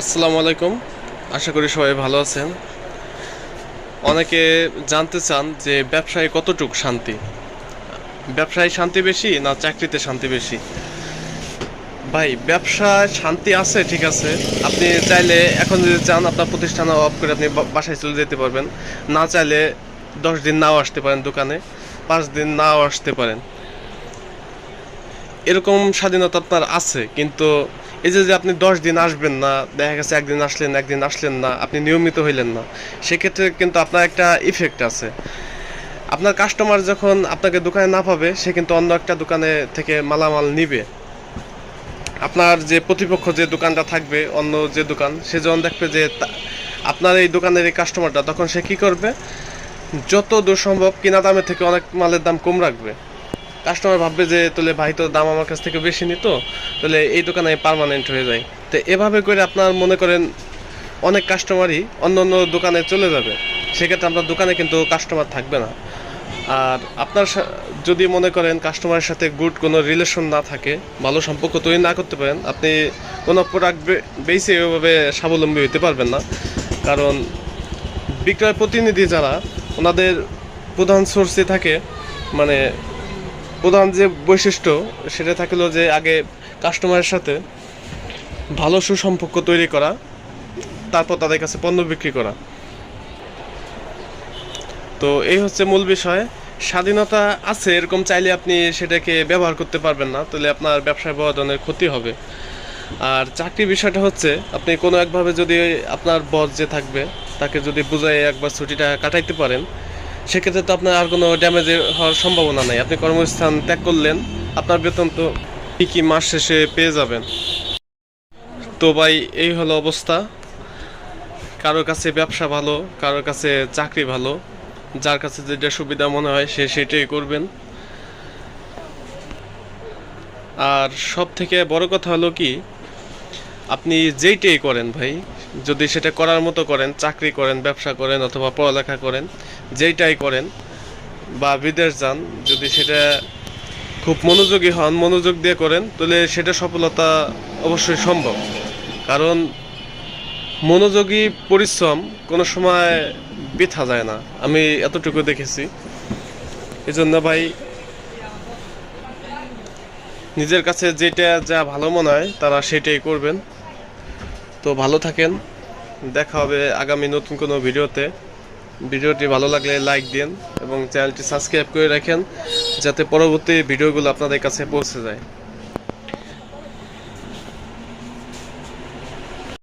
আসসালামু আলাইকুম। আশা করি সবাই ভালো আছেন। অনেকে জানতে চান যে ব্যবসায় কতটুক শান্তি? ব্যবসায় শান্তি বেশি না চাকরিতে শান্তি বেশি? ভাই, ব্যবসায় শান্তি আছে, ঠিক আছে। আপনি চাইলে এখন যদি চান, আপনার প্রতিষ্ঠান অফ করে আপনি বাসায় চলে যেতে পারবেন। না চাইলে দশ দিন নাও আসতে পারেন দোকানে, পাঁচ দিন নাও আসতে পারেন। এরকম স্বাধীনতা আপনার আছে, কিন্তু এই যে আপনি দশ দিন আসবেন না, দেখা গেছে একদিন আসলেন একদিন আসলেন না, আপনি নিয়মিত হইলেন না, সেক্ষেত্রে কিন্তু আপনার একটা ইফেক্ট আছে। আপনার কাস্টমার যখন আপনাকে দোকানে না পাবে, সে কিন্তু অন্য একটা দোকানে থেকে মালামাল নিবে। আপনার যে প্রতিপক্ষ যে দোকানটা থাকবে, অন্য যে দোকান, সে যখন দেখবে যে আপনার এই দোকানের এই কাস্টমারটা তখন সে কি করবে? যত দূর সম্ভব কিনা দামের থেকে অনেক মালের দাম কম রাখবে। কাস্টমার ভাববে যে, তাহলে ভাই তো দাম আমার কাছ থেকে বেশি নিত, তাহলে এই দোকানে পার্মানেন্ট হয়ে যায় তো এভাবে করে আপনার মনে করেন অনেক কাস্টমারই অন্য অন্য দোকানে চলে যাবে। সেক্ষেত্রে আপনার দোকানে কিন্তু কাস্টমার থাকবে না। আর আপনার যদি মনে করেন কাস্টমারের সাথে গুড কোনো রিলেশন না থাকে, ভালো সম্পর্ক তৈরি না করতে পারেন, আপনি কোনো প্রোডাক্ট বেসে ওইভাবে স্বাবলম্বী হতে পারবেন না। কারণ বিক্রয় প্রতিনিধি যারা, ওনাদের প্রধান সোর্সে থাকে মানে প্রধান যে বৈশিষ্ট্য সেটা থাকল যে আগে কাস্টমারের সাথে ভালো সুসম্পর্ক তৈরি করা, তারপর তাদের কাছে পণ্য বিক্রি করা। তো এই হচ্ছে মূল বিষয়। স্বাধীনতা আছে, এরকম চাইলে আপনি সেটাকে ব্যবহার করতে পারবেন না, তাহলে আপনার ব্যবসায় বড় ক্ষতি হবে। আর চাকরির বিষয়টা হচ্ছে, আপনি কোনো একভাবে যদি আপনার বস যে থাকবে, তাকে যদি বুঝাই একবার ছুটিটা কাটাইতে পারেন সেক্ষেত্রে তো আপনার আর কোনো ড্যামেজ হওয়ার সম্ভাবনা নাই। আপনি কর্মস্থান ত্যাগ করলেন, আপনার বেতন তো ঠিকই মাস শেষে পেয়ে যাবেন। তো ভাই, এই হলো অবস্থা। কারোর কাছে ব্যবসা ভালো কারোর কাছে চাকরি ভালো, যার কাছে যেটা সুবিধা মনে হয় সে সেটাই করবেন। আর সব থেকে বড় কথা হলো কি, আপনি যেইটাই করেন ভাই যদি সেটা করার মতো করেন, চাকরি করেন, ব্যবসা করেন অথবা পড়ালেখা করেন, যেইটাই করেন বা বিদেশ যান, যদি সেটা খুব মনোযোগী হন, মনোযোগ দিয়ে করেন, তাহলে সেটা সফলতা অবশ্যই সম্ভব। কারণ মনোযোগী পরিশ্রম কোনো সময় বৃথা যায় না। আমি এতটুকু দেখেছি। এজন্য ভাই, নিজের কাছে যেটা যা ভালো মনে হয়, তারা সেটাই করবেন। তো ভালো থাকেন। দেখা হবে আগামী নতুন কোনো ভিডিওতে। ভিডিওটি ভালো লাগলে লাইক দিন এবং চ্যানেলটি সাবস্ক্রাইব করে রাখেন যাতে পরবর্তী ভিডিওগুলো আপনাদের কাছে পৌঁছে যায়।